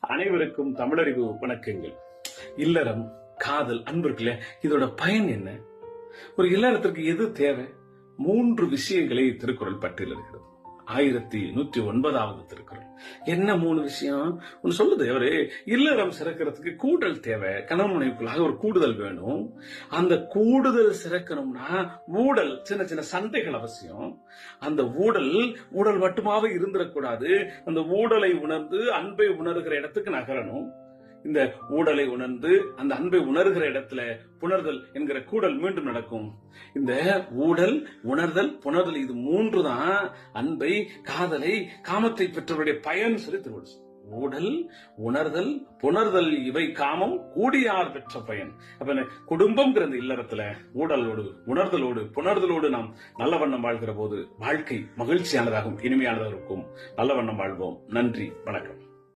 அனைவருக்கும் தமிழறிவு வணக்கங்கள். இல்லறம் காதல் அன்பு இருக்குல்ல இதோட பயன் என்ன? ஒரு இல்லறத்திற்கு எது தேவை? மூன்று விஷயங்களை திருக்குறள் பட்டியலிடுகிறது. ஆயிரத்தி நூற்றி ஒன்பதாவது திருக்குறள். என்ன மூணு விஷயம்? ஒன்னு சொல்லுது அவரு இல்லறம் சிறக்கிறதுக்கு கூடல் தேவை கணவன் மனைவிக்குள்ளாக ஒரு கூடுதல் வேணும். அந்த கூடுதல் சிறக்கணும்னா ஊடல் சின்ன சின்ன சண்டைகள் அவசியம். அந்த ஊடல் ஊடல் மட்டுமாவே இருந்துடக்கூடாது. அந்த ஊடலை உணர்ந்து அன்பை உணர்கிற இடத்துக்கு நகரணும். இந்த ஊடலை உணர்ந்து அந்த அன்பை உணர்கிற இடத்துல புணர்தல் என்கிற கூடல் மீண்டும் நடக்கும். இந்த ஊடல் உணர்தல் புணர்தல் இது மூன்று தான் அன்பை காதலை காமத்தை பெற்றவருடைய பயன் சொல்லி திருவள்ளுவர் ஊடல் உணர்தல் புணர்தல் இவை காமம் கூடியார் பெற்ற பயன். அப்ப குடும்பம்ங்கிற இந்த இல்லறத்துல ஊடலோடு உணர்தலோடு புணர்தலோடு நாம் நல்ல வண்ணம் வாழ்கிற போது வாழ்க்கை மகிழ்ச்சியானதாகவும் இனிமையானதாக இருக்கும். நல்ல வண்ணம் வாழ்வோம். நன்றி வணக்கம்.